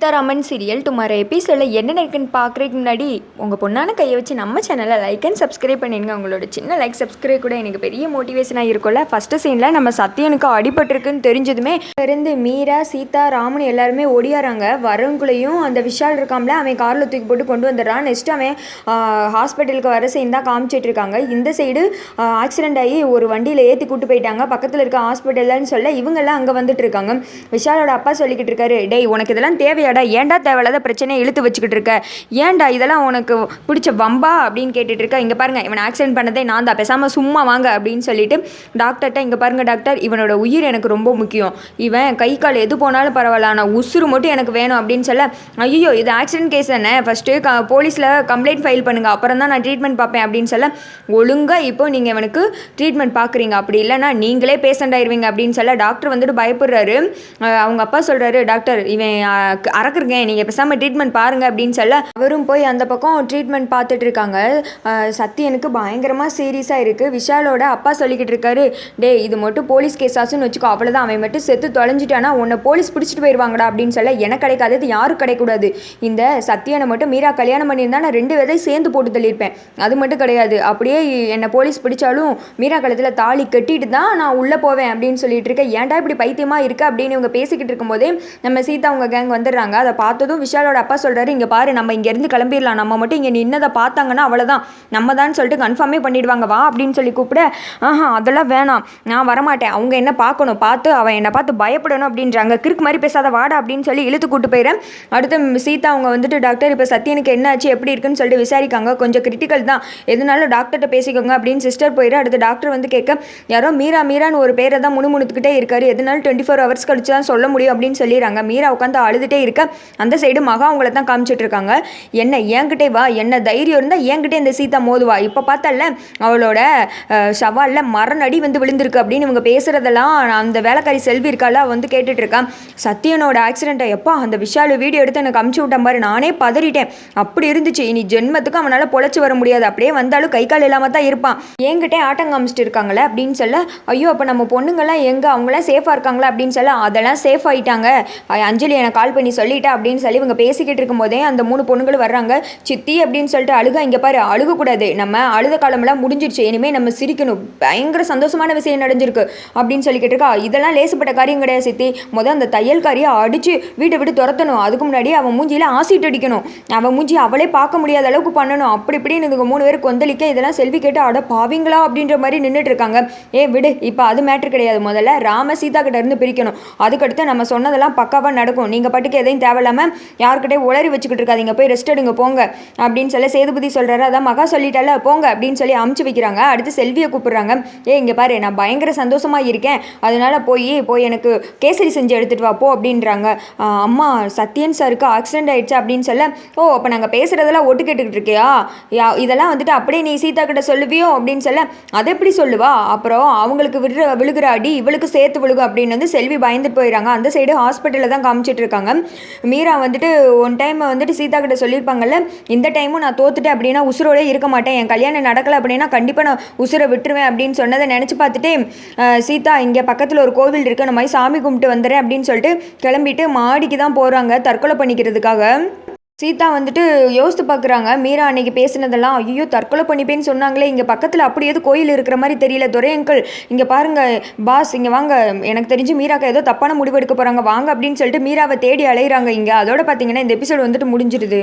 Sitharaman serial tomorrow எபிசோடில் என்ன இருக்குன்னு பார்க்குறதுக்கு முன்னாடி உங்கள் பொண்ணான கையை வச்சு நம்ம சேனலை லைக் அண்ட் சப்ஸ்கிரைப் பண்ணிடுங்க. உங்களோட சின்ன லைக் சப்ஸ்கிரைப் கூட எனக்கு பெரிய மோட்டிவேஷனாக இருக்கும்ல. ஃபஸ்ட்டு சீனில் நம்ம சத்தியனுக்கு அடிபட்டிருக்குன்னு தெரிஞ்சதுமே இருந்து மீரா சீதா ராமன் எல்லாருமே ஓடியாராங்க வரவங்களையும் அந்த விஷால் இருக்காம்ல அவன் காரில் தூக்கி போட்டு கொண்டு வந்துடுறான். நெக்ஸ்ட் அவன் ஹாஸ்பிட்டலுக்கு வர சைன் தான் காமிச்சிட்டு இருக்காங்க. இந்த சைடு ஆக்சிடென்ட் ஆகி ஒரு வண்டியில் ஏற்றி கூட்டு போயிட்டாங்க. பக்கத்தில் இருக்க ஹாஸ்பிட்டல்லன்னு சொல்ல இவங்கெல்லாம் அங்கே வந்துட்டு இருக்காங்க. விஷாலோட அப்பா சொல்லிக்கிட்டு இருக்காரு டேய் உனக்கு இதெல்லாம் தேவை தேவையாடா ஏன்டா தேவையில்லாத பிரச்சனையை இழுத்து வச்சுக்கிட்டு இருக்க? ஏன்டா இதெல்லாம் உனக்கு பிடிச்ச வம்பா அப்படின்னு கேட்டுட்டு இருக்க? இங்கே பாருங்க இவன் ஆக்சிடென்ட் பண்ணதே நான் தான். பேசாமல் சும்மா வாங்க அப்படின்னு சொல்லிட்டு டாக்டர்கிட்ட இங்கே பாருங்க டாக்டர் இவனோட உயிர் எனக்கு ரொம்ப முக்கியம். இவன் கை கால் எது போனாலும் பரவாயில்ல ஆனால் உசுறு மட்டும் எனக்கு வேணும் அப்படின்னு சொல்ல ஐயோ இது ஆக்சிடென்ட் கேஸ் தானே? ஃபஸ்ட்டு க போலீஸில் கம்ப்ளைண்ட் ஃபைல் பண்ணுங்கள் அப்புறம் தான் நான் ட்ரீட்மெண்ட் பார்ப்பேன். அப்படின்னு சொல்ல ஒழுங்காக இப்போ நீங்கள் இவனுக்கு ட்ரீட்மெண்ட் பார்க்குறீங்க. அப்படி இல்லைனா நீங்களே பேஷண்ட் ஆயிடுவீங்க அப்படின்னு சொல்ல டாக்டர் வந்துட்டு பயப்படுறாரு. அவங்க அப்பா சொல்கிறாரு டாக்டர் இவன் அறக்குறேன் நீங்கள் பேசாமல் ட்ரீட்மெண்ட் பாருங்க அப்படின்னு சொல்ல அவரும் போய் அந்த பக்கம் ட்ரீட்மெண்ட் பார்த்துட்டு இருக்காங்க. அஹ், சத்யனுக்கு பயங்கரமாக சீரியஸாக இருக்குது விஷாலோட அப்பா சொல்லிக்கிட்டு இருக்காரு டே இது மட்டும் போலீஸ் கேஸ் வச்சுக்கோ அவ்வளோதான் அவன் மட்டும் செத்து தொலைஞ்சிட்டானா உன்னை போலீஸ் பிடிச்சிட்டு போயிடுவாங்கடா அப்படின்னு சொல்ல எனக்கு கிடைக்காதது யாரும் கிடைக்கூடாது இந்த சத்தியனை மட்டும் மீரா கல்யாணம் பண்ணியிருந்தா நான் ரெண்டு விதை சேர்ந்து போட்டு தள்ளியிருப்பேன். அது மட்டும் கிடையாது. அப்படியே என்னை போலீஸ் பிடிச்சாலும் மீரா கழுத்தில் தாலி கட்டிட்டு தான் நான் உள்ளே போவேன் அப்படின்னு சொல்லிட்டு இருக்கேன் ஏன்டா இப்படி பைத்தியமாக இருக்கு? அப்படின்னு இவங்க பேசிக்கிட்டு இருக்கும்போதே நம்ம சீதா அவங்க கேங் வந்துடுறாங்க. அதை பார்த்ததும் விஷாலோட அப்பா சொல்கிறாரு இங்கே பாரு நம்ம இங்கேருந்து கிளம்பிடலாம் நம்ம மட்டும் இங்கே நின்னதை பார்த்தாங்கன்னா அவ்வளோதான் நம்ம தான் சொல்லிட்டு கன்ஃபார்மே பண்ணிடுவாங்க. வா அப்படின்னு சொல்லி கூப்பிட ஆஹா அதெல்லாம் வேணாம். நான் வரமாட்டேன். அவங்க என்ன பார்க்கணும்? பார்த்து அவன் என்னை பார்த்து பயப்படணும் அப்படின்றாங்க. கிறுக்கு மாதிரி பேசாத வாடா அப்படின்னு சொல்லி இழுத்து கூட்டு போயிடுறேன். அடுத்து சீதா அவங்க வந்துட்டு டாக்டர் இப்போ சத்யனுக்கு என்ன ஆச்சு எப்படி இருக்குன்னு சொல்லிட்டு விசாரிக்காங்க. கொஞ்சம் கிரிட்டிக்கல் தான். எதுனாலும் டாக்டர்கிட்ட பேசிக்கோங்க அப்படின்னு சிஸ்டர் போயிடு அடுத்து டாக்டர் வந்து கேட்க யாரோ மீரா மீரான்னு ஒரு பேரை தான் முணுமுணுத்துக்கிட்டே இருக்காரு. எதுனாலும் டுவெண்ட்டி ஃபோர் ஹவர்ஸ் கழிச்சு தான் சொல்ல முடியும் அப்படின்னு சொல்லிடுறாங்க. மீரா உட்காந்து அழுதுகிட்டே இருக்கு. அந்த சைடு மகா அவங்கள தான் காமிச்சிட்டு இருக்காங்க என்ன என்கிட்டே வா என்ன தைரியம் இருந்தால் என்கிட்டே இந்த சீதா மோதுவா. இப்போ பார்த்தல அவளோட சவாலில் சவால்ல மரணடி வந்து விழுந்திருக்கு அப்படின்னு இவங்க பேசுகிறதெல்லாம் அந்த வேலைக்காரி செல்வி இருக்கால வந்து கேட்டுட்டு இருக்கான் சத்யனோட ஆக்சிடென்ட்டை எப்பா அந்த விஷாலு வீடியோ எடுத்து எனக்கு அமுச்சு விட்டான் பாரு நானே பதறிட்டேன். அப்படி இருந்துச்சு. இனி ஜென்மத்துக்கு அவனால் பொழைச்சி வர முடியாது. அப்படியே வந்தாலும் கை கால் இல்லாமல் தான் இருப்பான். என்கிட்ட ஆட்டம் காமிச்சிட்டு இருக்காங்களே அப்படின்னு சொல்ல ஐயோ அப்போ நம்ம பொண்ணுங்கள்லாம் எங்கே? அவங்களாம் சேஃபாக இருக்காங்களா? அப்படின்னு சொல்ல அதெல்லாம் சேஃப் ஆயிட்டாங்க. அஞ்சலி எனக்கு கால் பண்ணி சொல்லிட்டா அப்படின்னு சொல்லி இவங்க பேசிக்கிட்டு இருக்கும்போதே அந்த மூணு பொண்ணுங்களும் வர்றாங்க. சித்தி அப்படின்னு சொல்லிட்டு அழுக இங்கே பாரு அழுகக்கூடாது. நம்ம அழுத காலமெல்லாம் முடிஞ்சிருச்சு. இனிமேல் நம்ம சிரிக்கணும். பயங்கர சந்தோஷமான விஷயம் நடந்திருக்கு. அப்படின்னு சொல்லிக்கிட்டு இருக்கா. இதெல்லாம் லேசுப்பட்ட காரியம் கிடையாது சித்தி. முதல் அந்த தையல்காரியை அடித்து வீட்டை விட்டு துரத்தணும். அதுக்கு முன்னாடி அவன் மூஞ்சியில் ஆசிட் அடிக்கணும். அவன் மூஞ்சி அவளே பார்க்க முடியாத அளவுக்கு பண்ணணும். அப்படி இப்படின்னு இதுங்க மூணு பேர் கொந்தளிக்க இதெல்லாம் செல்வி கேட்டு அட பாவிங்களா? அப்படின்ற மாதிரி நின்றுட்டு இருக்காங்க. ஏ விடு. இப்போ அது மேட்ரு கிடையாது. முதல்ல ராம சீதா கிட்ட இருந்து பிரிக்கணும். அதுக்கடுத்து நம்ம சொன்னதெல்லாம் பக்காவாக நடக்கும். நீங்கள் பாட்டுக்கு எதையும் தேவையில்லாமல் யாருக்கிட்டே உளறி வச்சுக்கிட்டு இருக்காதீங்க. போய் ரெஸ்ட் எடுங்க போங்க. அப்படின்னு சொல்லி சேதுபதி சொல்கிறாரு அதான் மகா சொல்லிட்டால போங்க அப்படின்னு சொல்லி அமுச்சு வைக்கிறாங்க. அடுத்து செல்வியை கூப்பிட்றாங்க. ஏ இங்கே பாரு நான் பயங்கர சந்தோஷமாக இருக்கேன். அதனால போய் போய் எனக்கு கேசரி செஞ்சு எடுத்துகிட்டு வா போ அப்படின்றாங்க. அம்மா சத்யன் சாருக்கு ஆக்சிடென்ட் ஆயிடுச்சு அப்படின்னு சொல்ல ஓ அப்போ நாங்கள் பேசுகிறதெல்லாம் ஒட்டு கேட்டுக்கிட்டு இருக்கியா? யா இதெல்லாம் வந்துட்டு அப்படியே நீ சீதா கிட்ட சொல்லுவியோ? அப்படின்னு சொல்ல அதை எப்படி சொல்லுவா? அப்புறம் அவங்களுக்கு விடுற விழுகிற அடி இவளுக்கு சேர்த்து விழுகும் அப்படின்னு வந்து செல்வி பயந்துட்டு போயிடறாங்க. அந்த சைடு ஹாஸ்பிட்டலில் தான் காமிச்சிட்டு இருக்காங்க. மீரா வந்துட்டு ஒன் டைம் வந்துட்டு சீதா கிட்ட சொல்லியிருப்பாங்கல்ல இந்த டைமும் நான் தோத்துட்டேன் அப்படின்னா உசுரோடே இருக்க மாட்டேன். என் கல்யாணம் நடக்கலை அப்படின்னா கண்டிப்பாக நான் உசுரை விட்டுருவேன் அப்படின்னு சொன்னதை நினச்சி பார்த்துட்டு சீதா இங்கே பக்கத்தில் ஒரு கோவில் இருக்கு நான் மாதிரி சாமி கும்பிட்டு வந்துடுறேன் அப்படின்னு சொல்லிட்டு கிளம்பிட்டு மாடிக்கு தான் போகிறாங்க தற்கொலை பண்ணிக்கிறதுக்காக. சீதா வந்துட்டு யோசித்து பார்க்குறாங்க. மீரா அன்னைக்கு பேசினதெல்லாம் ஐயோ தற்கொலை பண்ணிப்பேன்னு சொன்னாங்களே. இங்கே பக்கத்தில் அப்படி ஏதோ கோயில் இருக்கிற மாதிரி தெரியல. துரை அங்கிள் இங்கே பாருங்கள் பாஸ் இங்கே வாங்க. எனக்கு தெரிஞ்சு மீராக்கா ஏதோ தப்பான முடிவு எடுக்க போகிறாங்க வாங்க அப்படின்னு சொல்லிட்டு மீராவை தேடி அலையிறாங்க இங்கே. அதோட பார்த்தீங்கன்னா இந்த எபிசோடு வந்துட்டு முடிஞ்சிருது